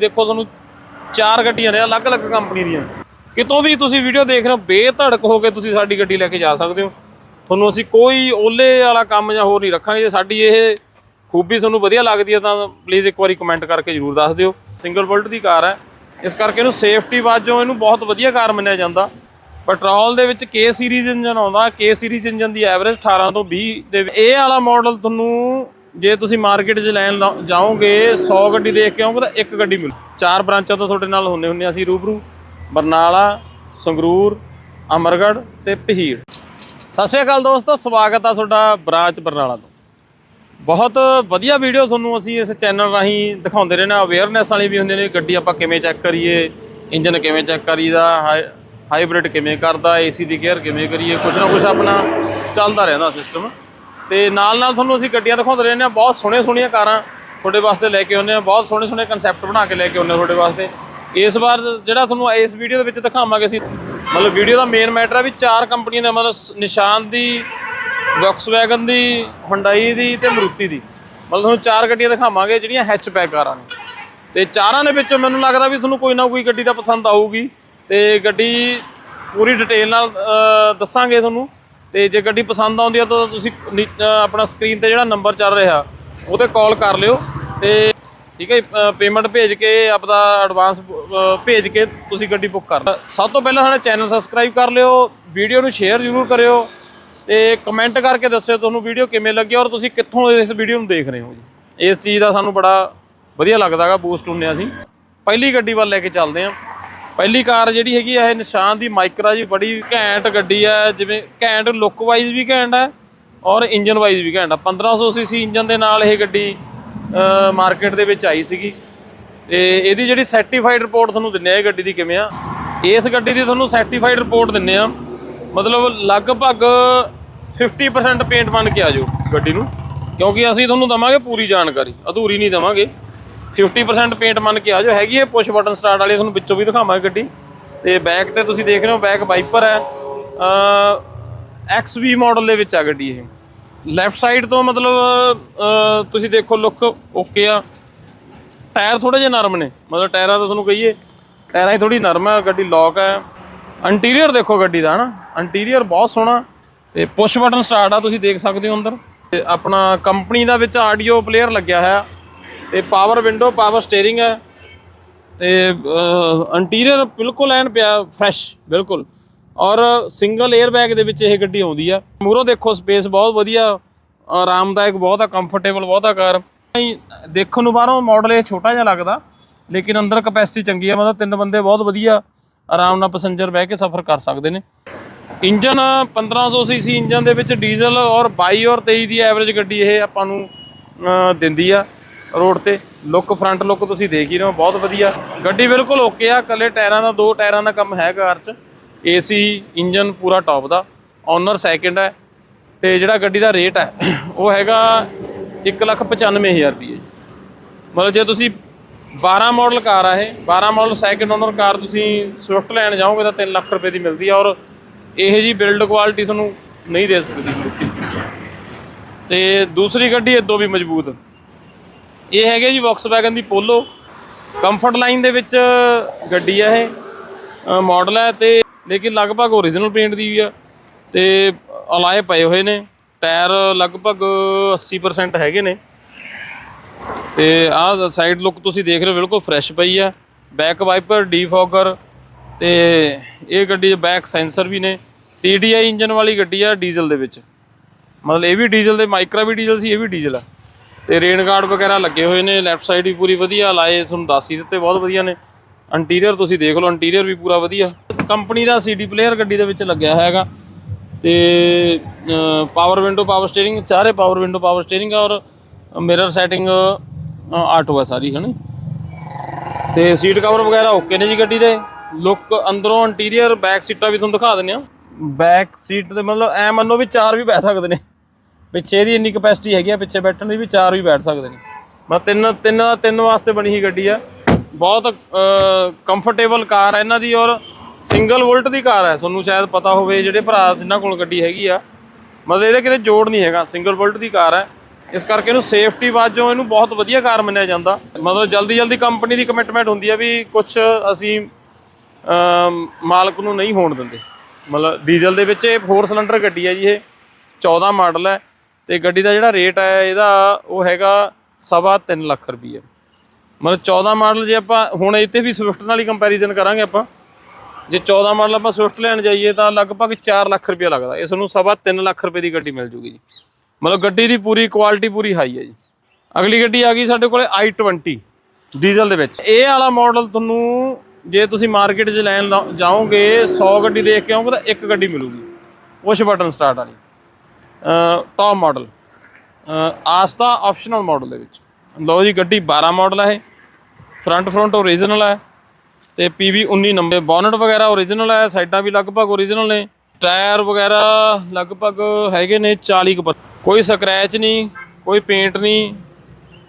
ਦੇਖੋ ਤੁਹਾਨੂੰ ਚਾਰ ਗੱਡੀਆਂ ਨੇ, ਅਲੱਗ-ਅਲੱਗ ਕੰਪਨੀ ਦੀਆਂ। ਕਿਤੋਂ ਵੀ ਤੁਸੀਂ ਵੀਡੀਓ ਦੇਖ ਰਹੇ ਹੋ, ਬੇਧੜਕ ਹੋ ਕੇ ਤੁਸੀਂ ਸਾਡੀ ਗੱਡੀ ਲੈ ਕੇ ਜਾ ਸਕਦੇ ਹੋ। ਤੁਹਾਨੂੰ ਅਸੀਂ ਕੋਈ ਓਲੇ ਵਾਲਾ ਕੰਮ ਜਾਂ ਹੋਰ ਨਹੀਂ ਰੱਖਾਂਗੇ। ਜੇ ਸਾਡੀ ਇਹ ਖੂਬੀ ਤੁਹਾਨੂੰ ਵਧੀਆ ਲੱਗਦੀ ਹੈ ਤਾਂ ਪਲੀਜ਼ ਇੱਕ ਵਾਰੀ ਕਮੈਂਟ ਕਰਕੇ ਜਰੂਰ ਦੱਸ ਦਿਓ। ਸਿੰਗਲ ਬੁਲਟ ਦੀ ਕਾਰ ਹੈ। ਇਸ ਕਰਕੇ ਇਹਨੂੰ ਸੇਫਟੀ ਵਾਜੋਂ ਇਹਨੂੰ ਬਹੁਤ ਵਧੀਆ ਕਾਰ ਮੰਨਿਆ ਜਾਂਦਾ। ਪੈਟਰੋਲ ਦੇ ਵਿੱਚ ਕੇ ਸੀਰੀਜ਼ ਇੰਜਨ ਆਉਂਦਾ। ਕੇ ਸੀਰੀਜ਼ ਇੰਜਨ ਦੀ ਐਵਰੇਜ 18 ਤੋਂ 20 ਦੇ ਇਹ ਵਾਲਾ ਮਾਡਲ ਤੁਹਾਨੂੰ ਜੇ ਤੁਸੀਂ ਮਾਰਕੀਟ 'ਚ ਲੈਣ ਲਾ- ਜਾਓਗੇ 100 ਗੱਡੀ ਦੇਖ ਕੇ ਆਓਗੇ ਤਾਂ ਇੱਕ ਗੱਡੀ ਮਿਲ। ਚਾਰ ਬ੍ਰਾਂਚਾਂ ਤੋਂ ਤੁਹਾਡੇ ਨਾਲ ਹੁੰਨੇ ਹੁੰਨੇ ਅਸੀਂ ਰੂਬਰੂ। ਬਰਨਾਲਾ, ਸੰਗਰੂਰ, ਅਮਰਗੜ੍ਹ ਤੇ ਪਹੀੜ ਸਤਿ ਸ਼੍ਰੀ ਅਕਾਲ ਦੋਸਤੋ, ਸਵਾਗਤ ਆ ਤੁਹਾਡਾ ਬ੍ਰਾਂਚ ਬਰਨਾਲਾ ਤੋਂ। ਬਹੁਤ ਵਧੀਆ ਵੀਡੀਓ ਤੁਹਾਨੂੰ ਅਸੀਂ ਇਸ ਚੈਨਲ ਰਾਹੀਂ ਦਿਖਾਉਂਦੇ ਰਹਿੰਦੇ ਹਾਂ। ਅਵੇਅਰਨੈਸ ਵਾਲੀ ਵੀ ਹੁੰਦੇ ਨੇ, ਗੱਡੀ ਆਪਾਂ ਕਿਵੇਂ ਚੈੱਕ ਕਰੀਏ ਇੰਜਨ ਕਿਵੇਂ ਚੈੱਕ ਕਰੀਦਾ ਹਾਈਬ੍ਰਿਡ ਕਿਵੇਂ ਕਰਦਾ ਏਸੀ ਦੀ ਕੇਅਰ ਕਿਵੇਂ ਕਰੀਏ, ਕੁਛ ਨਾ ਕੁਛ ਆਪਣਾ ਚੱਲਦਾ ਰਹਿੰਦਾ ਸਿਸਟਮ ਤੇ ਨਾਲ ਨਾਲ ਤੁਹਾਨੂੰ ਅਸੀਂ ਗੱਡੀਆਂ ਦਿਖਾਉਂਦੇ ਰਹਿੰਦੇ ਹਾਂ। ਬਹੁਤ ਸੋਹਣੀਆਂ ਸੋਹਣੀਆਂ ਕਾਰਾਂ ਤੁਹਾਡੇ ਵਾਸਤੇ ਲੈ ਕੇ ਆਉਂਦੇ ਹਾਂ। ਬਹੁਤ ਸੋਹਣੇ ਸੋਹਣੇ ਕਨਸੈਪਟ ਬਣਾ ਕੇ ਲੈ ਕੇ ਆਉਂਦੇ ਹਾਂ ਤੁਹਾਡੇ ਵਾਸਤੇ। ਇਸ ਵਾਰ ਜਿਹੜਾ ਤੁਹਾਨੂੰ ਇਸ ਵੀਡੀਓ ਦੇ ਵਿੱਚ ਦਿਖਾਵਾਂਗੇ ਅਸੀਂ, ਮਤਲਬ ਵੀਡੀਓ ਦਾ ਮੇਨ ਮੈਟਰ ਹੈ ਵੀ ਚਾਰ ਕੰਪਨੀਆਂ ਦਾ ਮਤਲਬ ਨਿਸ਼ਾਨ ਦੀ ਵੈਗਨ ਦੀ ਹੁੰਡਾਈ ਦੀ ਤੇ ਮਰੂਤੀ ਦੀ। ਮਤਲਬ ਤੁਹਾਨੂੰ ਚਾਰ ਗੱਡੀਆਂ ਦਿਖਾਵਾਂਗੇ ਜਿਹੜੀਆਂ ਹੈਚਬੈਕ ਕਾਰਾਂ ਨੇ। ਤੇ ਚਾਰਾਂ ਦੇ ਵਿੱਚੋਂ ਮੈਨੂੰ ਲੱਗਦਾ ਵੀ ਤੁਹਾਨੂੰ ਕੋਈ ਨਾ ਕੋਈ ਗੱਡੀ ਤਾਂ ਪਸੰਦ ਆਊਗੀ। ਤੇ ਗੱਡੀ ਪੂਰੀ ਡਿਟੇਲ ਨਾਲ ਦੱਸਾਂਗੇ ਤੁਹਾਨੂੰ। ਤੇ ਜੇ ਗੱਡੀ ਪਸੰਦ ਆਉਂਦੀ ਆ ਤਾਂ ਤੁਸੀਂ ਨੀ- ਅ, ਆਪਣਾ ਸਕਰੀਨ ਤੇ ਜਿਹੜਾ ਨੰਬਰ ਚੱਲ ਰਿਹਾ ਉਹ ਤੇ ਕਾਲ ਕਰ ਲਿਓ ਤੇ ਠੀਕ ਹੈ ਪੇਮੈਂਟ ਭੇਜ ਕੇ ਆਪਦਾ ਐਡਵਾਂਸ ਭੇਜ ਕੇ ਤੁਸੀਂ ਗੱਡੀ ਬੁੱਕ ਕਰ ਲਓ। ਸਭ ਤੋਂ ਪਹਿਲਾਂ ਸਾਡਾ ਚੈਨਲ ਸਬਸਕ੍ਰਾਈਬ ਕਰ ਲਿਓ ਵੀਡੀਓ ਨੂੰ ਸ਼ੇਅਰ ਜ਼ਰੂਰ ਕਰਿਓ ਤੇ ਕਮੈਂਟ ਕਰਕੇ ਦੱਸਿਓ ਤੁਹਾਨੂੰ ਵੀਡੀਓ ਕਿਵੇਂ ਲੱਗੀ ਔਰ ਤੁਸੀਂ ਕਿੱਥੋਂ ਇਸ ਵੀਡੀਓ ਨੂੰ ਦੇਖ ਰਹੇ ਹੋ ਜੀ। ਇਸ ਚੀਜ਼ ਦਾ ਸਾਨੂੰ ਬੜਾ ਵਧੀਆ ਲੱਗਦਾਗਾ ਬੂਸਟ ਹੁੰਦੇ ਹਾਂ ਅਸੀਂ। ਪਹਿਲੀ ਗੱਡੀ ਵੱਲ ਲੈ ਕੇ ਚੱਲਦੇ ਹਾਂ। ਪਹਿਲੀ ਕਾਰ ਜਿਹੜੀ ਹੈਗੀ ਆ, ਇਹ ਨਿਸ਼ਾਨ ਦੀ ਮਾਈਕਰਾ ਜੀ ਬੜੀ ਘੈਂਟ ਗੱਡੀ ਹੈ ਜਿਵੇਂ ਘੈਂਟ ਲੁੱਕ ਵਾਈਜ਼ ਵੀ ਘੈਂਟ ਹੈ ਔਰ ਇੰਜਨ ਵਾਈਜ਼ ਵੀ ਘੈਂਟ ਆ। 1500 ਸੀਸੀ ਇੰਜਨ ਦੇ ਨਾਲ ਇਹ ਗੱਡੀ ਮਾਰਕੀਟ ਦੇ ਵਿੱਚ ਆਈ ਸੀਗੀ। ਤੇ ਇਹਦੀ ਜਿਹੜੀ ਸਰਟੀਫਾਈਡ ਰਿਪੋਰਟ ਤੁਹਾਨੂੰ ਦਿੰਨੇ ਆ ਇਹ ਗੱਡੀ ਦੀ ਕਿਵੇਂ ਆ? ਇਸ ਗੱਡੀ ਦੀ ਤੁਹਾਨੂੰ ਸਰਟੀਫਾਈਡ ਰਿਪੋਰਟ ਦਿੰਨੇ ਆ, ਮਤਲਬ ਲਗਭਗ 50% ਪੇਂਟ ਬਣ ਕੇ ਆ ਜਾਓ ਗੱਡੀ ਨੂੰ, ਕਿਉਂਕਿ ਅਸੀਂ ਤੁਹਾਨੂੰ ਦਵਾਂਗੇ ਪੂਰੀ ਜਾਣਕਾਰੀ, ਅਧੂਰੀ ਨਹੀਂ ਦਵਾਂਗੇ। 50% ਪੇਂਟ ਮੰਨ ਕੇ ਆ ਜਾਓ, ਹੈਗੀ ਹੈ ਪੁਸ਼ ਬਟਨ ਸਟਾਰਟ ਵਾਲੀ, ਤੁਹਾਨੂੰ ਵਿੱਚੋਂ ਵੀ ਦਿਖਾਵਾਂਗੇ ਗੱਡੀ। ਤੇ ਬੈਕ ਤੇ ਤੁਸੀਂ ਦੇਖ ਰਹੇ ਹੋ ਬੈਕ ਵਾਈਪਰ ਹੈ। ਅ XV ਮਾਡਲ ਦੇ ਵਿੱਚ ਆ ਗੱਡੀ ਇਹ। ਲੈਫਟ ਸਾਈਡ ਤੋਂ ਮਤਲਬ ਤੁਸੀਂ ਦੇਖੋ ਲੁੱਕ ਓਕੇ ਆ। ਟਾਇਰ ਥੋੜੇ ਜਿਹੇ ਨਰਮ ਨੇ, ਮਤਲਬ ਟਾਇਰਾਂ ਤਾਂ ਤੁਹਾਨੂੰ ਕਹੀਏ। ਟਾਇਰਾਂ ਹੀ ਥੋੜੀ ਨਰਮ ਹੈ ਗੱਡੀ ਲੌਕ ਹੈ ਇੰਟੀਰੀਅਰ ਦੇਖੋ ਗੱਡੀ ਦਾ, ਹਨਾ? ਇੰਟੀਰੀਅਰ ਬਹੁਤ ਸੋਹਣਾ। ਤੇ ਪੁਸ਼ ਬਟਨ ਸਟਾਰਟ ਆ, ਤੁਸੀਂ ਦੇਖ ਸਕਦੇ ਹੋ ਅੰਦਰ। ਤੇ ਆਪਣਾ ਕੰਪਨੀ ਦਾ ਵਿੱਚ ਆਡੀਓ ਪਲੇਅਰ ਲੱਗਿਆ ਹੋਇਆ। ਤੇ ਪਾਵਰ ਵਿੰਡੋ ਪਾਵਰ ਸਟੀਅਰਿੰਗ ਹੈ। ਤੇ ਇੰਟੀਰੀਅਰ ਬਿਲਕੁਲ ਐਨ ਪਿਆ ਫਰੈਸ਼ ਬਿਲਕੁਲ। ਔਰ ਸਿੰਗਲ 에ਅਰ ਬੈਗ ਦੇ ਵਿੱਚ ਇਹ ਗੱਡੀ ਆਉਂਦੀ ਆ। ਮੂਰੋਂ ਦੇਖੋ ਸਪੇਸ ਬਹੁਤ ਵਧੀਆ, ਆਰਾਮਦਾਇਕ, ਬਹੁਤ ਆ ਕੰਫਰਟੇਬਲ ਬਹੁਤ ਆ ਕਾਰ। ਦੇਖਣ ਨੂੰ ਬਾਹਰੋਂ ਮਾਡਲ ਇਹ ਛੋਟਾ ਜਿਹਾ ਲੱਗਦਾ, ਲੇਕਿਨ ਅੰਦਰ ਕਪੈਸਿਟੀ ਚੰਗੀ ਆ। ਮਤਲਬ ਤਿੰਨ ਬੰਦੇ ਬਹੁਤ ਵਧੀਆ, ਆਰਾਮ ਨਾਲ ਪੈਸੇਂਜਰ ਬਹਿ ਕੇ ਸਫ਼ਰ ਕਰ ਸਕਦੇ ਨੇ। ਇੰਜਨ 1500 ਸੀਸੀ ਇੰਜਨ ਦੇ ਵਿੱਚ ਡੀਜ਼ਲ ਔਰ 22 ਔਰ 23 ਦੀ ਐਵਰੇਜ ਗੱਡੀ ਇਹ ਆਪਾਂ ਨੂੰ ਦਿੰਦੀ ਆ। ਰੋਡ ਤੇ। ਲੁੱਕ ਫਰੰਟ ਲੁੱਕ ਤੁਸੀਂ ਦੇਖ ਹੀ ਰਹੇ ਹੋ, ਬਹੁਤ ਵਧੀਆ। ਗੱਡੀ ਬਿਲਕੁਲ ਓਕੇ ਆ ਕੱਲੇ ਟਾਇਰਾਂ ਦਾ, ਦੋ ਟਾਇਰਾਂ ਦਾ ਕੰਮ ਹੈ ਕਾਰ 'ਚ। ਏਸੀ ਇੰਜਨ ਪੂਰਾ ਟੌਪ ਦਾ। ਓਨਰ ਸੈਕਿੰਡ ਹੈ। ਤੇ ਜਿਹੜਾ ਗੱਡੀ ਦਾ ਰੇਟ ਹੈ, ਉਹ ਹੈਗਾ 195000 ਰੁਪਏ ਮਤਲਬ ਜੇ ਤੁਸੀਂ 12 ਮਾਡਲ ਕਾਰ ਆ ਇਹ 12 ਮਾਡਲ ਸੈਕਿੰਡ ਓਨਰ ਕਾਰ ਤੁਸੀਂ ਸਵਿਫਟ ਲੈਣ ਜਾਓਗੇ ਤਾਂ 3 ਲੱਖ ਰੁਪਏ ਦੀ ਮਿਲਦੀ ਆ। ਔਰ ਇਹ ਜੀ ਬਿਲਡ ਕੁਆਲਿਟੀ ਤੁਹਾਨੂੰ ਨਹੀਂ ਦੇ ਸਕਦੀ। ਤੇ ਦੂਸਰੀ ਗੱਡੀ ਇਦੋਂ ਵੀ ਮਜ਼ਬੂਤ। ਇਹ ਹੈਗੇ ਜੀ ਵੌਕਸਵੈਗਨ ਦੀ ਪੋਲੋ ਕੰਫਰਟ ਲਾਈਨ ਦੇ ਵਿੱਚ ਗੱਡੀ ਆ ਇਹ। ਮਾਡਲ ਹੈ ਤੇ ਲੇਕਿਨ ਲਗਭਗ ਓਰੀਜਨਲ ਪੇਂਟ ਦੀ ਵੀ ਆ। ਤੇ ਅਲਾਏ ਪਏ ਹੋਏ ਨੇ। ਟਾਇਰ ਲਗਭਗ 80% ਹੈਗੇ ਨੇ। ਤੇ ਆਹ ਸਾਈਡ ਲੁੱਕ ਤੁਸੀਂ ਦੇਖ ਰਹੇ ਹੋ, ਬਿਲਕੁਲ ਫਰੈਸ਼ ਪਈ ਆ। ਬੈਕ ਵਾਈਪਰ ਡੀਫੋਗਰ ਤੇ ਇਹ ਗੱਡੀ 'ਚ ਬੈਕ ਸੈਂਸਰ ਵੀ ਨੇ। TDI ਇੰਜਨ ਵਾਲੀ ਗੱਡੀ ਆ, ਡੀਜ਼ਲ ਦੇ ਵਿੱਚ। ਮਤਲਬ ਇਹ ਵੀ ਡੀਜ਼ਲ ਦੇ ਮਾਈਕਰਾ ਵੀ ਡੀਜ਼ਲ ਸੀ, ਇਹ ਵੀ ਡੀਜ਼ਲ ਆ। ਤੇ ਰੇਨ ਗਾਰਡ ਵਗੈਰਾ ਲੱਗੇ ਹੋਏ ਨੇ ਲੈਫਟ ਸਾਈਡ ਵੀ ਪੂਰੀ ਵਧੀਆ, ਲਾਏ ਤੁਹਾਨੂੰ ਦੱਸ ਹੀ ਦਿੱਤੇ, ਬਹੁਤ ਵਧੀਆ ਨੇ। ਇੰਟੀਰੀਅਰ ਤੁਸੀਂ ਦੇਖ ਲਓ ਇੰਟੀਰੀਅਰ ਵੀ ਪੂਰਾ ਵਧੀਆ। ਕੰਪਨੀ ਦਾ ਸੀਡੀ ਪਲੇਅਰ ਗੱਡੀ ਦੇ ਵਿੱਚ ਲੱਗਿਆ ਹੈਗਾ। ਤੇ ਪਾਵਰ ਵਿੰਡੋ ਪਾਵਰ ਸਟੀਅਰਿੰਗ ਚਾਰੇ ਪਾਵਰ ਵਿੰਡੋ ਪਾਵਰ ਸਟੀਅਰਿੰਗ ਔਰ ਮਿਰਰ ਸੈਟਿੰਗ ਆਟੋ ਹੈ ਸਾਰੀ, ਹਨਾ? ਤੇ ਸੀਟ ਕਵਰ ਵਗੈਰਾ ਓਕੇ ਨੇ ਜੀ ਗੱਡੀ ਦੇ। ਲੁੱਕ ਅੰਦਰੋਂ ਇੰਟੀਰੀਅਰ ਬੈਕ ਸੀਟਾਂ ਵੀ ਤੁਹਾਨੂੰ ਦਿਖਾ ਦਿੰਦੇ ਆ ਬੈਕ ਸੀਟ ਤੇ ਮਤਲਬ ਐ ਮੰਨੋ ਵੀ ਚਾਰ ਵੀ ਬੈਠ ਸਕਦੇ ਨੇ। ਪਿੱਛੇ ਇਹਦੀ ਇੰਨੀ ਕਪੈਸਿਟੀ ਹੈਗੀ ਆ, ਪਿੱਛੇ ਬੈਠਣ ਦੀ ਵੀ ਚਾਰ ਵੀ ਬੈਠ ਸਕਦੇ ਨੇ। ਮੈਂ ਤਿੰਨ ਤਿੰਨ ਦਾ ਤਿੰਨ ਵਾਸਤੇ ਬਣੀ ਹੀ ਗੱਡੀ ਆ। ਬਹੁਤ ਕੰਫਰਟੇਬਲ ਕਾਰ ਹੈ ਇਹਨਾਂ ਦੀ ਔਰ ਸਿੰਗਲ ਵੋਲਟ ਦੀ ਕਾਰ ਹੈ ਤੁਹਾਨੂੰ ਸ਼ਾਇਦ ਪਤਾ ਹੋਵੇ ਜਿਹੜੇ ਭਰਾ ਜਿਨ੍ਹਾਂ ਕੋਲ ਗੱਡੀ ਹੈਗੀ ਆ। ਮਤਲਬ ਇਹਦੇ ਕਿਤੇ ਜੋੜ ਨਹੀਂ ਹੈਗਾ ਸਿੰਗਲ ਵੋਲਟ ਦੀ ਕਾਰ ਹੈ ਇਸ ਕਰਕੇ ਇਹਨੂੰ ਸੇਫਟੀ ਵਾਜੋਂ ਇਹਨੂੰ ਬਹੁਤ ਵਧੀਆ ਕਾਰ ਮੰਨਿਆ ਜਾਂਦਾ। ਮਤਲਬ ਜਲਦੀ ਜਲਦੀ ਕੰਪਨੀ ਦੀ ਕਮਿਟਮੈਂਟ ਹੁੰਦੀ ਹੈ ਵੀ ਕੁਝ ਅਸੀਂ ਮਾਲਕ ਨੂੰ ਨਹੀਂ ਹੋਣ ਦਿੰਦੇ। ਮਤਲਬ ਡੀਜ਼ਲ ਦੇ ਵਿੱਚ ਇਹ 4 ਸਿਲੰਡਰ ਗੱਡੀ ਹੈ ਜੀ ਇਹ। 14 ਮਾਡਲ ਹੈ ਤੇ ਗੱਡੀ ਦਾ ਜਿਹੜਾ ਰੇਟ ਹੈ ਇਹਦਾ ਉਹ ਹੈਗਾ ਸਵਾ ਤਿੰਨ ਲੱਖ ਰੁਪਏ ਮਤਲਬ 14 ਮਾਡਲ ਜੇ ਆਪਾਂ ਹੁਣ ਇੱਥੇ ਵੀ ਸਵਿਫਟ ਨਾਲ ਹੀ ਕੰਪੈਰੀਜ਼ਨ ਕਰਾਂਗੇ ਆਪਾਂ। ਜੇ 14 ਮਾਡਲ ਆਪਾਂ ਸਵਿਫਟ ਲੈਣ ਜਾਈਏ ਤਾਂ ਲਗਭਗ 4 ਲੱਖ ਰੁਪਏ ਲੱਗਦਾ। ਇਸ ਨੂੰ ਸਵਾ 3 ਲੱਖ ਰੁਪਏ ਦੀ ਗੱਡੀ ਮਿਲ ਜੂਗੀ ਜੀ। ਮਤਲਬ ਗੱਡੀ ਦੀ ਪੂਰੀ ਕੁਆਲਿਟੀ ਪੂਰੀ ਹਾਈ ਹੈ ਜੀ। ਅਗਲੀ ਗੱਡੀ ਆ ਗਈ ਸਾਡੇ ਕੋਲੇ i20 ਡੀਜ਼ਲ ਦੇ ਵਿੱਚ। ਇਹ ਵਾਲਾ ਮਾਡਲ ਤੁਹਾਨੂੰ ਜੇ ਤੁਸੀਂ ਮਾਰਕੀਟ 'ਚ ਲੈਣ ਲਾ- ਜਾਓਗੇ 100 ਗੱਡੀ ਦੇਖ ਕੇ ਆਓਗੇ ਤਾਂ ਇੱਕ ਗੱਡੀ ਮਿਲੂਗੀ। ਪੁਸ਼ ਬਟਨ ਸਟਾਰਟ ਵਾਲੀ। Top model Asta optional model ਦੇ ਵਿੱਚ। ਲਓ ਜੀ, ਗੱਡੀ 12 ਮਾਡਲ ਹੈ ਇਹ। ਫਰੰਟ ਫਰੰਟ ਓਰੀਜਨਲ ਹੈ ਤੇ PV 19 ਨੰਬਰ ਬੋਨਟ ਵਗੈਰਾ ਓਰੀਜਨਲ ਹੈ ਸਾਈਡਾਂ ਵੀ ਲਗਭਗ ਓਰੀਜਨਲ ਨੇ। ਟਾਇਰ ਵਗੈਰਾ ਲਗਭਗ ਹੈਗੇ ਨੇ 40 ਕੁ ਕੋਈ ਸਕ੍ਰੈਚ ਨਹੀਂ, ਕੋਈ ਪੇਂਟ ਨਹੀਂ,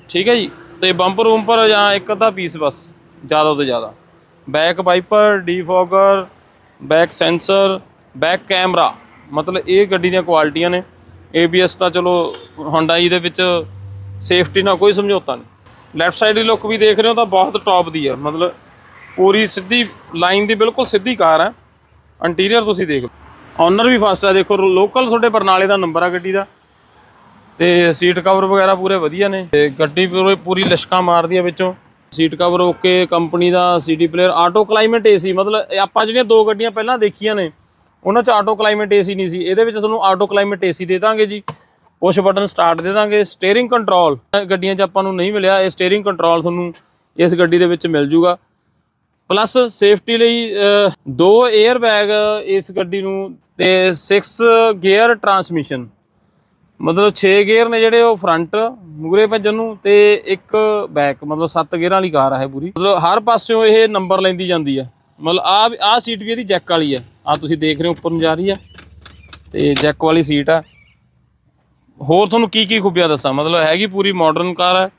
ਠੀਕ ਹੈ ਜੀ। ਤੇ ਬੰਪਰ ਉੰਪਰ ਜਾਂ ਇੱਕ ਅੱਧਾ ਪੀਸ ਬਸ, ਜ਼ਿਆਦਾ ਤੋਂ ਜ਼ਿਆਦਾ। Back wiper defogger back sensor back camera ਮਤਲਬ ਇਹ ਗੱਡੀ ਦੀਆਂ ਕੁਆਲਿਟੀਆਂ ਨੇ। ABS ਤਾਂ ਚਲੋ Hyundai ਦੇ ਵਿੱਚ ਸੇਫਟੀ ਨਾਲ ਕੋਈ ਸਮਝੌਤਾ ਨਹੀਂ। ਲੈਫਟ ਸਾਈਡ ਦੀ ਲੁੱਕ ਵੀ ਦੇਖ ਰਹੇ ਹੋ ਤਾਂ ਬਹੁਤ ਟੌਪ ਦੀ ਹੈ। ਮਤਲਬ ਪੂਰੀ ਸਿੱਧੀ ਲਾਈਨ ਦੀ ਬਿਲਕੁਲ ਸਿੱਧੀ ਕਾਰ ਹੈ। ਇੰਟੀਰੀਅਰ ਤੁਸੀਂ ਦੇਖ ਓਨਰ ਵੀ ਫਸਟ ਹੈ। ਦੇਖੋ ਲੋਕਲ ਤੁਹਾਡੇ ਬਰਨਾਲੇ ਦਾ ਨੰਬਰ ਆ ਗੱਡੀ ਦਾ। ਤੇ ਸੀਟ ਕਵਰ ਵਗੈਰਾ ਪੂਰੇ ਵਧੀਆ ਨੇ। ਤੇ ਗੱਡੀ ਪੂਰੇ ਪੂਰੀ ਲਿਸ਼ਕਾਂ ਮਾਰਦੀ ਆ ਵਿੱਚੋਂ। ਸੀਟ ਕਵਰ ਓਕੇ ਕੰਪਨੀ ਦਾ CD player auto climate AC ਮਤਲਬ ਇਹ ਆਪਾਂ ਜਿਹੜੀਆਂ ਦੋ ਗੱਡੀਆਂ ਪਹਿਲਾਂ ਦੇਖੀਆਂ ਨੇ ਉਹਨਾਂ 'ਚ ਆਟੋ ਕਲਾਈਮੇਟ ਏਸੀ ਨਹੀਂ ਸੀ। ਇਹਦੇ ਵਿੱਚ ਤੁਹਾਨੂੰ ਆਟੋ ਕਲਾਈਮੇਟ ਏਸੀ ਦੇ ਦਾਂਗੇ ਜੀ। ਪੁਸ਼ ਬਟਨ ਸਟਾਰਟ ਦੇ ਦਾਂਗੇ। ਸਟੀਅਰਿੰਗ ਕੰਟਰੋਲ ਗੱਡੀਆਂ 'ਚ ਆਪਾਂ ਨੂੰ ਨਹੀਂ ਮਿਲਿਆ। ਇਹ ਸਟੀਅਰਿੰਗ ਕੰਟਰੋਲ ਤੁਹਾਨੂੰ ਇਸ ਗੱਡੀ ਦੇ ਵਿੱਚ ਮਿਲ ਜੂਗਾ। ਪਲੱਸ ਸੇਫਟੀ ਲਈ ਦੋ 에ਅਰ ਬੈਗ ਇਸ ਗੱਡੀ ਨੂੰ ਤੇ 6 ਗੇਅਰ ਟਰਾਂਸਮਿਸ਼ਨ ਮਤਲਬ 6 ਗੇਅਰ ਨੇ ਜਿਹੜੇ ਉਹ ਫਰੰਟ ਮੂਰੇ ਭੱਜਣ ਨੂੰ ਤੇ ਇੱਕ ਬੈਕ ਮਤਲਬ 7 ਗੇਅਰਾਂ ਵਾਲੀ ਕਾਰ ਆ ਇਹ ਪੂਰੀ। ਮਤਲਬ ਹਰ ਪਾਸਿਓਂ ਇਹ ਨੰਬਰ ਲੈਂਦੀ ਜਾਂਦੀ ਆ। ਮਤਲਬ ਆ ਆ ਸੀਟ ਵੀ ਇਹਦੀ ਜੈਕ ਵਾਲੀ ਆ। ਆ ਤੁਸੀਂ ਦੇਖ ਰਹੇ ਹੋ ਉੱਪਰ ਨੂੰ ਜਾ ਰਹੀ ਆ। ਤੇ ਜੈਕ ਵਾਲੀ ਸੀਟ ਆ। ਹੋਰ ਤੁਹਾਨੂੰ ਕੀ ਕੀ ਖੂਬੀਆਂ ਦੱਸਾਂ? ਮਤਲਬ ਹੈਗੀ ਪੂਰੀ ਮਾਡਰਨ ਕਾਰ ਹੈ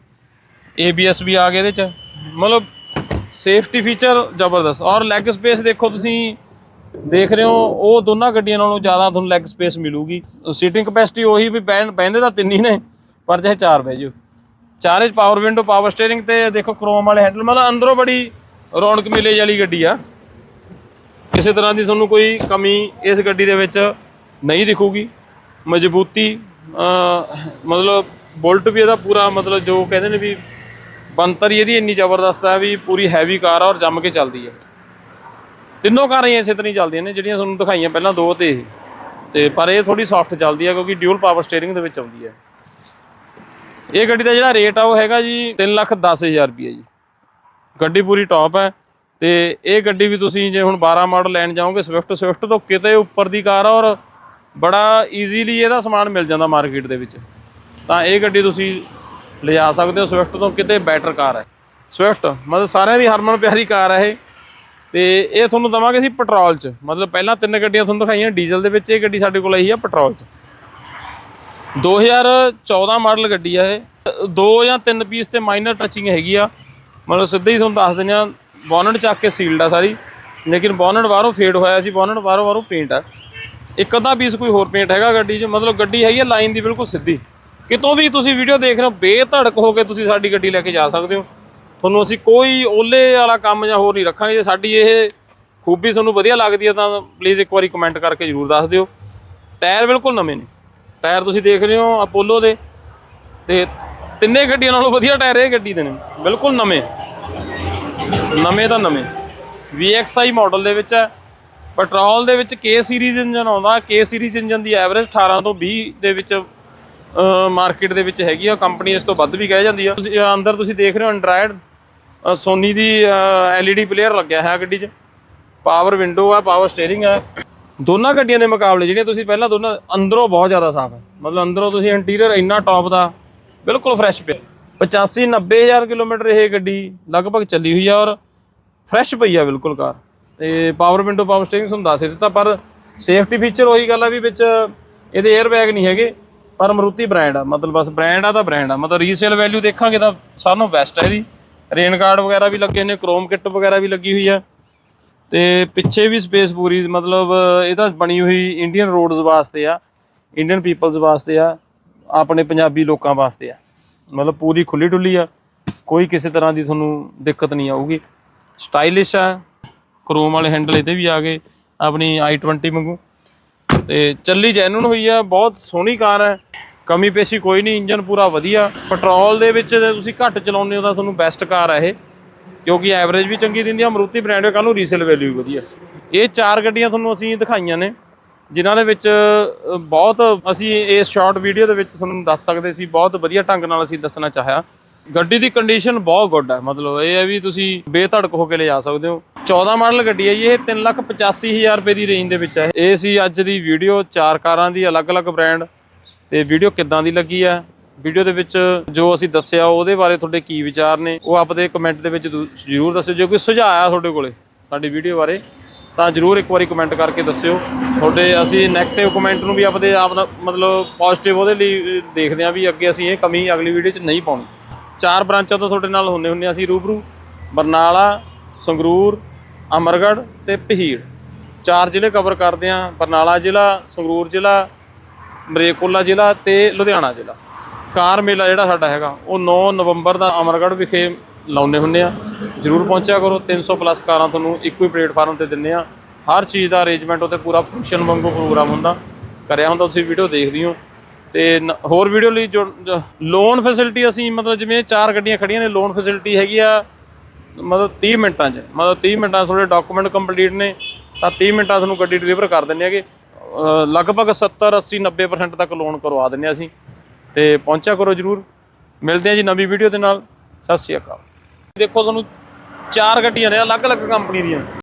ABS ਵੀ ਆ ਗਿਆ ਇਹਦੇ ਚ। ਮਤਲਬ ਸੇਫਟੀ ਫੀਚਰ ਜ਼ਬਰਦਸਤ। ਔਰ ਲੈਗ ਸਪੇਸ ਦੇਖੋ ਤੁਸੀਂ, ਦੇਖ ਰਹੇ ਹੋ, ਉਹ ਦੋਨਾਂ ਗੱਡੀਆਂ ਨਾਲੋਂ ਜ਼ਿਆਦਾ ਤੁਹਾਨੂੰ ਲੈਗ ਸਪੇਸ ਮਿਲੂਗੀ। ਸੀਟਿੰਗ ਕਪੈਸਿਟੀ ਉਹੀ ਵੀ ਬੈਨ ਬੈਂਦੇ ਤਾਂ ਤਿੰਨ ਹੀ ਨੇ, ਪਰ ਚਾਹੇ ਚਾਰ ਬਹਿ ਜਾਓ। ਚਾਰੇ ਚ ਪਾਵਰ ਵਿੰਡੋ ਪਾਵਰ ਸਟੀਅਰਿੰਗ ਤੇ ਦੇਖੋ ਕ੍ਰੋਮ ਵਾਲੇ ਹੈਂਡਲ ਮਤਲਬ ਅੰਦਰੋਂ ਬੜੀ ਰੌਣਕ ਮਿਲੇ ਵਾਲੀ ਗੱਡੀ ਆ। ਕਿਸੇ ਤਰ੍ਹਾਂ ਦੀ ਤੁਹਾਨੂੰ ਕੋਈ ਕਮੀ ਇਸ ਗੱਡੀ ਦੇ ਵਿੱਚ ਨਹੀਂ ਦਿਖੂਗੀ। ਮਜ਼ਬੂਤੀ ਮਤਲਬ ਬੁਲਟ ਵੀ ਇਹਦਾ ਪੂਰਾ ਮਤਲਬ ਜੋ ਕਹਿੰਦੇ ਨੇ ਵੀ ਬੰਤਰ ਇਹਦੀ ਇੰਨੀ ਜ਼ਬਰਦਸਤ ਹੈ ਵੀ ਪੂਰੀ ਹੈਵੀ ਕਾਰ ਆ ਔਰ ਜੰਮ ਕੇ ਚੱਲਦੀ ਹੈ। ਤਿੰਨੋਂ ਕਾਰਾਂ ਇਸੇ ਤਰ੍ਹਾਂ ਹੀ ਚੱਲਦੀਆਂ ਨੇ ਜਿਹੜੀਆਂ ਤੁਹਾਨੂੰ ਦਿਖਾਈਆਂ ਪਹਿਲਾਂ ਦੋ ਤੇ ਇਹ। ਤੇ ਪਰ ਇਹ ਥੋੜੀ ਸੌਫਟ ਚੱਲਦੀ ਹੈ ਕਿਉਂਕਿ ਡਿਊਲ ਪਾਵਰ ਸਟੀਅਰਿੰਗ ਦੇ ਵਿੱਚ ਆਉਂਦੀ ਹੈ। ਇਹ ਗੱਡੀ ਦਾ ਜਿਹੜਾ ਰੇਟ ਆ ਉਹ ਹੈਗਾ ਜੀ 310000 ਰੁਪਏ ਜੀ। ਗੱਡੀ ਪੂਰੀ ਟੌਪ ਹੈ। ਤੇ ਇਹ ਗੱਡੀ ਵੀ ਤੁਸੀਂ ਜੇ ਹੁਣ 12 ਮਾਡਲ ਲੈਣ ਜਾਓਗੇ ਸਵਿਫਟ ਸਵਿਫਟ ਤੋਂ ਕਿਤੇ ਉੱਪਰ ਦੀ ਕਾਰ ਆ ਔਰ ਬੜਾ ਈਜ਼ੀਲੀ ਇਹਦਾ ਸਮਾਨ ਮਿਲ ਜਾਂਦਾ ਮਾਰਕੀਟ ਦੇ ਵਿੱਚ। ਤਾਂ ਇਹ ਗੱਡੀ ਤੁਸੀਂ ਲਿਜਾ ਸਕਦੇ ਹੋ ਸਵਿਫਟ ਤੋਂ ਕਿਤੇ ਬੈਟਰ ਕਾਰ ਹੈ। ਸਵਿਫਟ ਮਤਲਬ ਸਾਰਿਆਂ ਦੀ ਹਰਮਨ ਪਿਆਰੀ ਕਾਰ ਹੈ ਇਹ। ਤੇ ਇਹ ਤੁਹਾਨੂੰ ਦਵਾਂਗੇ ਅਸੀਂ ਪੈਟਰੋਲ 'ਚ। ਮਤਲਬ ਪਹਿਲਾਂ ਤਿੰਨ ਗੱਡੀਆਂ ਤੁਹਾਨੂੰ ਦਿਖਾਈਆਂ ਡੀਜ਼ਲ ਦੇ ਵਿੱਚ ਇਹ ਗੱਡੀ ਸਾਡੇ ਕੋਲ ਆਈ ਆ ਪੈਟਰੋਲ 'ਚ। 2014 ਮਾਡਲ ਗੱਡੀ ਆ ਇਹ। ਦੋ ਜਾਂ ਤਿੰਨ ਪੀਸ ਤੇ ਮਾਈਨਰ ਟੱਚਿੰਗ ਹੈਗੀ ਆ। ਮਤਲਬ ਸਿੱਧਾ ਹੀ ਤੁਹਾਨੂੰ ਦੱਸ ਦਿੰਦੇ ਆ ਬੋਨਟ ਚੱਕ ਕੇ ਸੀਲਡ ਆ ਸਾਰੀ। ਲੇਕਿਨ ਬੋਨਟ ਬਾਹਰੋਂ ਫੇਡ ਹੋਇਆ ਸੀ, ਬੋਨਟ ਬਾਹਰੋਂ ਬਾਹਰੋਂ ਪੇਂਟ ਆ। ਇੱਕ ਅੱਧਾ ਪੀਸ ਕੋਈ ਹੋਰ ਪੇਂਟ ਹੈਗਾ ਗੱਡੀ 'ਚ, ਮਤਲਬ ਗੱਡੀ ਹੈਗੀ ਆ ਲਾਈਨ ਦੀ ਬਿਲਕੁਲ ਸਿੱਧੀ। ਕਿਤੋਂ ਵੀ ਤੁਸੀਂ ਵੀਡੀਓ ਦੇਖ ਰਹੇ ਹੋ, ਬੇਧੜਕ ਹੋ ਕੇ ਤੁਸੀਂ ਸਾਡੀ ਗੱਡੀ ਲੈ ਕੇ ਜਾ ਸਕਦੇ ਹੋ। ਤੁਹਾਨੂੰ ਅਸੀਂ ਕੋਈ ਓਲੇ ਵਾਲਾ ਕੰਮ ਜਾਂ ਹੋਰ ਨਹੀਂ ਰੱਖਾਂਗੇ। ਜੇ ਸਾਡੀ ਇਹ ਖੂਬੀ ਤੁਹਾਨੂੰ ਵਧੀਆ ਲੱਗਦੀ ਹੈ ਤਾਂ ਪਲੀਜ਼ ਇੱਕ ਵਾਰੀ ਕਮੈਂਟ ਕਰਕੇ ਜਰੂਰ ਦੱਸ ਦਿਓ। ਟਾਇਰ ਬਿਲਕੁਲ ਨਵੇਂ ਨੇ। ਟਾਇਰ ਤੁਸੀਂ ਦੇਖ ਰਹੇ ਹੋ ਅਪੋਲੋ ਦੇ। ਤੇ ਤਿੰਨੇ ਗੱਡੀਆਂ ਨਾਲੋਂ ਵਧੀਆ ਟਾਇਰ ਇਹ ਗੱਡੀ ਦੇ ਨੇ। ਬਿਲਕੁਲ ਨਵੇਂ। ਨਵੇਂ ਤਾਂ ਨਵੇਂ। VXI ਮਾਡਲ ਦੇ ਵਿੱਚ ਹੈ। ਪੈਟਰੋਲ ਦੇ ਵਿੱਚ K ਸੀਰੀਜ਼ ਇੰਜਨ ਆਉਂਦਾ। K ਸੀਰੀਜ਼ ਇੰਜਨ ਦੀ ਐਵਰੇਜ 18 ਤੋਂ 20 ਦੇ ਵਿੱਚ ਮਾਰਕੀਟ ਦੇ ਵਿੱਚ ਹੈਗੀ ਆ। ਕੰਪਨੀ ਇਸ ਤੋਂ ਵੱਧ ਵੀ ਕਹਿ ਜਾਂਦੀ ਆ। ਅੰਦਰ ਤੁਸੀਂ ਦੇਖ ਰਹੇ ਹੋ ਐਂਡਰਾਇਡ ਸੋਨੀ ਦੀ LED ਪਲੇਅਰ ਲੱਗਿਆ ਹੈ ਗੱਡੀ 'ਚ। ਪਾਵਰ ਵਿੰਡੋ ਆ ਪਾਵਰ ਸਟੀਅਰਿੰਗ ਆ। ਦੋਨਾਂ ਗੱਡੀਆਂ ਦੇ ਮੁਕਾਬਲੇ ਜਿਹੜੀਆਂ ਤੁਸੀਂ ਪਹਿਲਾਂ ਦੋਨਾਂ ਅੰਦਰੋਂ ਬਹੁਤ ਜ਼ਿਆਦਾ ਸਾਫ਼ ਹੈ ਮਤਲਬ ਅੰਦਰੋਂ ਤੁਸੀਂ ਇੰਟੀਰੀਅਰ ਇੰਨਾ ਟੌਪ ਦਾ, ਬਿਲਕੁਲ ਫਰੈਸ਼ ਪਿਆ। 85 90000 ਕਿਲੋਮੀਟਰ ਇਹ ਗੱਡੀ ਲਗਭਗ ਚੱਲੀ ਹੋਈ ਆ ਔਰ ਫਰੈਸ਼ ਪਈ ਆ ਬਿਲਕੁਲ ਕਾਰ। ਤੇ ਪਾਵਰ ਵਿੰਡੋ ਪਾਵਰ ਸਟੀਅਰਿੰਗ ਤੁਹਾਨੂੰ ਦੱਸ ਦਿੱਤਾ, ਪਰ ਸੇਫਟੀ ਫੀਚਰ ਉਹੀ ਗੱਲ ਆ ਵੀ ਵਿੱਚ ਇਹਦੇ 에ਅਰ ਬੈਗ ਨਹੀਂ ਹੈਗੇ, ਪਰ ਮਰੂਤੀ ਬ੍ਰਾਂਡ ਆ। ਮਤਲਬ ਬਸ ਬ੍ਰਾਂਡ ਆ ਤਾਂ ਬ੍ਰਾਂਡ ਆ। ਮਤਲਬ ਰੀਸੇਲ ਵੈਲਿਊ ਦੇਖਾਂਗੇ ਤਾਂ ਸਾਰਿਆਂ ਨਾਲੋਂ ਬੈਸਟ ਹੈ ਇਹਦੀ। ਰੇਨ ਗਾਰਡ ਵਗੈਰਾ ਵੀ ਲੱਗੇ ਨੇ ਕ੍ਰੋਮ ਕਿੱਟ ਵਗੈਰਾ ਵੀ ਲੱਗੀ ਹੋਈ ਆ। ਤੇ ਪਿੱਛੇ ਵੀ ਸਪੇਸ ਪੂਰੀ, ਮਤਲਬ ਇਹ ਤਾਂ ਬਣੀ ਹੋਈ ਇੰਡੀਅਨ ਰੋਡਸ ਵਾਸਤੇ ਆ ਇੰਡੀਅਨ ਪੀਪਲਸ ਵਾਸਤੇ ਆ, ਆਪਣੇ ਪੰਜਾਬੀ ਲੋਕਾਂ ਵਾਸਤੇ ਆ। ਮਤਲਬ ਪੂਰੀ ਖੁੱਲੀ ਡੁੱਲੀ ਆ। ਕੋਈ ਕਿਸੇ ਤਰ੍ਹਾਂ ਦੀ ਤੁਹਾਨੂੰ ਦਿੱਕਤ ਨਹੀਂ ਆਊਗੀ। ਸਟਾਈਲਿਸ਼ ਆ। ਕ੍ਰੋਮ ਵਾਲੇ ਹੈਂਡਲ ਇਹਦੇ ਵੀ ਆ ਗਏ। ਆਪਣੀ i20 ਵਾਂਗੂ। ਤੇ ਚੱਲੀ ਜੈਨੂਨ ਹੋਈ ਆ। ਬਹੁਤ ਸੋਹਣੀ ਕਾਰ ਹੈ ਕਮੀ ਪੇਸ਼ੀ ਕੋਈ ਨਹੀਂ। ਇੰਜਨ ਪੂਰਾ ਵਧੀਆ। ਪੈਟਰੋਲ ਦੇ ਵਿੱਚ ਤੁਸੀਂ ਘੱਟ ਚਲਾਉਂਦੇ ਹੋ ਤਾਂ ਤੁਹਾਨੂੰ ਬੈਸਟ ਕਾਰ ਹੈ ਇਹ। ਕਿਉਂਕਿ ਐਵਰੇਜ ਵੀ ਚੰਗੀ ਦਿੰਦੀ ਆ। ਮਰੂਤੀ ਬ੍ਰਾਂਡ ਕੱਲ ਨੂੰ ਰੀਸੇਲ ਵੈਲਿਊ ਵਧੀਆ। ਇਹ ਚਾਰ ਗੱਡੀਆਂ ਤੁਹਾਨੂੰ ਅਸੀਂ ਦਿਖਾਈਆਂ ਨੇ। ਜਿਨ੍ਹਾਂ ਦੇ ਵਿੱਚ ਬਹੁਤ ਅਸੀਂ ਇਸ ਸ਼ਾਰਟ ਵੀਡੀਓ ਦੇ ਵਿੱਚ ਤੁਹਾਨੂੰ ਦੱਸ ਸਕਦੇ ਸੀ, ਬਹੁਤ ਵਧੀਆ ਢੰਗ ਨਾਲ ਅਸੀਂ ਦੱਸਣਾ ਚਾਹਿਆ। ਗੱਡੀ ਦੀ ਕੰਡੀਸ਼ਨ ਬਹੁਤ ਗੁੱਡ ਹੈ ਮਤਲਬ ਇਹ ਹੈ ਵੀ ਤੁਸੀਂ ਬੇਧੜਕ ਹੋ ਕੇ ਲੈ ਜਾ ਸਕਦੇ ਹੋ। 14 ਮਾਡਲ ਗੱਡੀ ਹੈ ਜੀ, ਇਹ 385000 ਰੁਪਏ ਦੀ ਰੇਂਜ ਦੇ ਵਿੱਚ ਹੈ ਇਹ ਸੀ ਅੱਜ ਦੀ ਵੀਡੀਓ ਚਾਰ ਕਾਰਾਂ ਦੀ, ਅਲੱਗ-ਅਲੱਗ ਬ੍ਰਾਂਡ ਤੇ ਵੀਡੀਓ ਕਿੱਦਾਂ ਦੀ ਲੱਗੀ ਹੈ ਵੀਡੀਓ ਦੇ ਵਿੱਚ ਜੋ ਅਸੀਂ ਦੱਸਿਆ, ਉਹਦੇ ਬਾਰੇ ਤੁਹਾਡੇ ਕੀ ਵਿਚਾਰ ਨੇ? ਉਹ ਆਪਦੇ ਕਮੈਂਟ ਦੇ ਵਿੱਚ ਦੂ- ਜ਼ਰੂਰ ਦੱਸਿਓ, ਜੇ ਕੋਈ ਸੁਝਾਅ ਆ ਤੁਹਾਡੇ ਕੋਲੇ ਸਾਡੀ ਵੀਡੀਓ ਬਾਰੇ। ਤਾਂ ਜ਼ਰੂਰ ਇੱਕ ਵਾਰੀ ਕਮੈਂਟ ਕਰਕੇ ਦੱਸਿਓ। ਤੁਹਾਡੇ ਅਸੀਂ 네ਗੇਟਿਵ ਕਮੈਂਟ ਨੂੰ ਵੀ ਆਪਦੇ ਆਪ ਦਾ ਮਤਲਬ ਪੋਜ਼ਿਟਿਵ ਉਹਦੇ ਲਈ ਦੇਖਦੇ ਹਾਂ ਵੀ ਅੱਗੇ ਅਸੀਂ ਇਹ ਕਮੀ ਅਗਲੀ ਵੀਡੀਓ 'ਚ ਨਹੀਂ ਪਾਉਣੀ। ਚਾਰ ਬ੍ਰਾਂਚਾਂ ਤੋਂ ਤੁਹਾਡੇ ਨਾਲ ਹੁੰਦੇ ਹੁੰਦੇ ਅਸੀਂ ਰੂਬਰੂ। ਬਰਨਾਲਾ, ਸੰਗਰੂਰ, ਅਮਰਗੜ੍ਹ ਤੇ ਪਹੀੜ ਚਾਰ ਜ਼ਿਲ੍ਹੇ ਕਵਰ ਕਰਦੇ ਹਾਂ। ਬਰਨਾਲਾ ਜ਼ਿਲ੍ਹਾ, ਸੰਗਰੂਰ ਜ਼ਿਲ੍ਹਾ, ਮਰੇਕੋਲਾ ਜ਼ਿਲ੍ਹਾ ਤੇ ਲੁਧਿਆਣਾ ਜ਼ਿਲ੍ਹਾ। ਕਾਰ ਮੇਲਾ ਜਿਹੜਾ ਸਾਡਾ ਹੈਗਾ, ਉਹ 9 ਨਵੰਬਰ ਦਾ ਅਮਰਗੜ੍ਹ ਵਿਖੇ ਲਾਉਂਦੇ ਹੁੰਦੇ ਆ ਜਰੂਰ ਪਹੁੰਚਿਆ ਕਰੋ। 300 ਪਲੱਸ ਕਾਰਾਂ ਤੁਹਾਨੂੰ ਇੱਕੋ ਹੀ ਪਲੇਟਫਾਰਮ ਤੇ ਦਿੰਦੇ ਆ ਹਰ ਚੀਜ਼ ਦਾ ਅਰੇਂਜਮੈਂਟ ਉੱਤੇ ਪੂਰਾ ਫੰਕਸ਼ਨ ਵਾਂਗੂ ਪ੍ਰੋਗਰਾਮ ਹੁੰਦਾ। ਕਰਿਆ ਹੁੰਦਾ, ਤੁਸੀਂ ਵੀਡੀਓ ਦੇਖਦੇ ਹੋ। ਤੇ ਨ- ਹੋਰ ਵੀਡੀਓ ਲਈ ਜੋ ਲੋਨ ਫੈਸਿਲਿਟੀ ਅਸੀਂ ਮਤਲਬ ਜਿਵੇਂ ਚਾਰ ਗੱਡੀਆਂ ਖੜੀਆਂ ਨੇ ਲੋਨ ਫੈਸਿਲਿਟੀ ਹੈਗੀ ਆ, ਮਤਲਬ 30 ਮਿੰਟਾਂ 'ਚ, ਮਤਲਬ 30 ਮਿੰਟਾਂ 'ਚ ਤੁਹਾਡੇ ਡਾਕੂਮੈਂਟ ਕੰਪਲੀਟ ਨੇ। ਤਾਂ 30 ਮਿੰਟਾਂ ਤੁਹਾਨੂੰ ਗੱਡੀ ਡਿਲੀਵਰ ਕਰ ਦਿੰਦੇ ਹੈਗੇ। ਲਗਭਗ 70 80 90% ਤੱਕ ਲੋਨ ਕਰਵਾ ਦਿੰਦੇ ਹਾਂ ਅਸੀਂ। ਤੇ ਪਹੁੰਚਿਆ ਕਰੋ ਜਰੂਰ। ਮਿਲਦੇ ਹਾਂ ਜੀ ਨਵੀਂ ਵੀਡੀਓ ਦੇ ਨਾਲ। ਸਤਿ ਸ਼੍ਰੀ ਅਕਾਲ। ਦੇਖੋ ਤੁਹਾਨੂੰ ਚਾਰ ਗੱਡੀਆਂ ਨੇ ਅਲੱਗ-ਅਲੱਗ ਕੰਪਨੀ ਦੀਆਂ।